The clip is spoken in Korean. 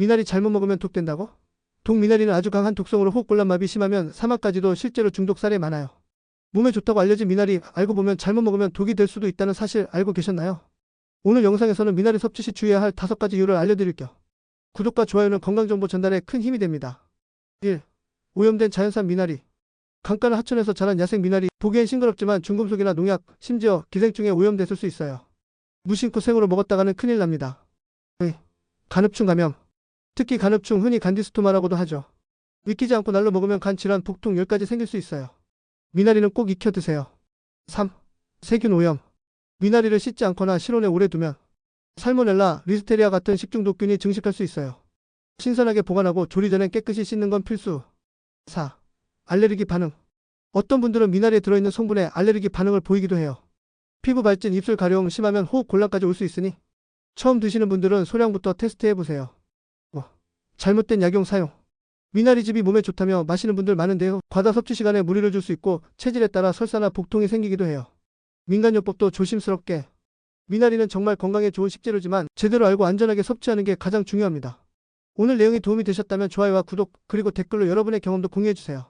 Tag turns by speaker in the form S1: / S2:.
S1: 미나리 잘못 먹으면 독 된다고? 독미나리는 아주 강한 독성으로 호흡곤란마비 심하면 사망까지도 실제로 중독 사례 많아요. 몸에 좋다고 알려진 미나리 알고 보면 잘못 먹으면 독이 될 수도 있다는 사실 알고 계셨나요? 오늘 영상에서는 미나리 섭취 시 주의해야 할 다섯 가지 이유를 알려드릴게요. 구독과 좋아요는 건강정보 전달에 큰 힘이 됩니다. 1. 오염된 자연산 미나리 강가나 하천에서 자란 야생 미나리 보기엔 싱그럽지만 중금속이나 농약, 심지어 기생충에 오염됐을 수 있어요. 무심코 생으로 먹었다가는 큰일 납니다. 2. 간흡충 감염 특히 간흡충 흔히 간디스토마라고도 하죠. 믿기지 않고 날로 먹으면 간 질환, 복통, 열까지 생길 수 있어요. 미나리는 꼭 익혀 드세요. 3. 세균 오염 미나리를 씻지 않거나 실온에 오래 두면 살모넬라, 리스테리아 같은 식중독균이 증식할 수 있어요. 신선하게 보관하고 조리 전엔 깨끗이 씻는 건 필수. 4. 알레르기 반응. 어떤 분들은 미나리에 들어있는 성분에 알레르기 반응을 보이기도 해요. 피부 발진, 입술 가려움 심하면 호흡 곤란까지 올 수 있으니 처음 드시는 분들은 소량부터 테스트해 보세요. 뭐, 잘못된 약용 사용. 미나리즙이 몸에 좋다며 마시는 분들 많은데요. 과다 섭취 시간에 무리를 줄 수 있고 체질에 따라 설사나 복통이 생기기도 해요. 민간요법도 조심스럽게. 미나리는 정말 건강에 좋은 식재료지만 제대로 알고 안전하게 섭취하는 게 가장 중요합니다. 오늘 내용이 도움이 되셨다면 좋아요와 구독 그리고 댓글로 여러분의 경험도 공유해주세요.